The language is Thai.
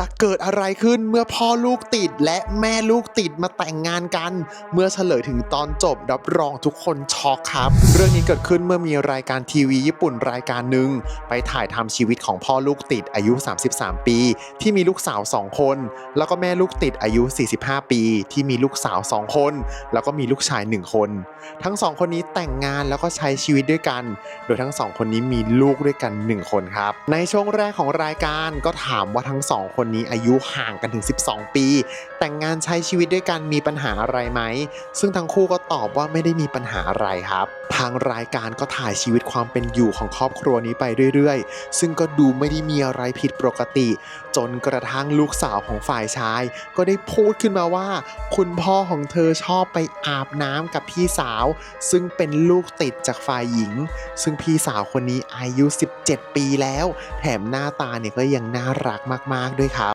จะเกิดอะไรขึ้นเมื่อพ่อลูกติดและแม่ลูกติดมาแต่งงานกัน เมื่อเฉลยถึงตอนจบรับรองทุกคนช็อกครับ เรื่องนี้เกิดขึ้นเมื่อมีรายการทีวีญี่ปุ่นรายการหนึ่งไปถ่ายทำชีวิตของพ่อลูกติดอายุ 33 ปี ที่มีลูกสาว 2 คน แล้วก็แม่ลูกติดอายุ 45 ปี ที่มีลูกสาว 2 คน แล้วก็มีลูกชาย 1 คน ทั้งสองคนนี้แต่งงานแล้วก็ใช้ชีวิตด้วยกัน โดยทั้งสองคนนี้มีลูกด้วยกัน 1 คนครับในช่วงแรกของรายการก็ถามว่าทั้งสองคนนี้อายุห่างกันถึง 12 ปี แต่งงานใช้ชีวิตด้วยกันมีปัญหาอะไรไหม ซึ่งทั้งคู่ก็ตอบว่าไม่ได้มีปัญหาอะไรครับ ทางรายการก็ถ่ายชีวิตความเป็นอยู่ของครอบครัวนี้ไปเรื่อยๆ ซึ่งก็ดูไม่ได้มีอะไรผิดปกติ จนกระทั่งลูกสาวของฝ่ายชาย ก็ได้พูดขึ้นมาว่า คุณพ่อของเธอชอบไปอาบน้ำกับพี่สาว ซึ่งเป็นลูกติดจากฝ่ายหญิง ซึ่งพี่สาวคนนี้อายุ 17 ปีแล้ว แถมหน้าตาเนี่ยก็ยังน่ารักมากๆด้วย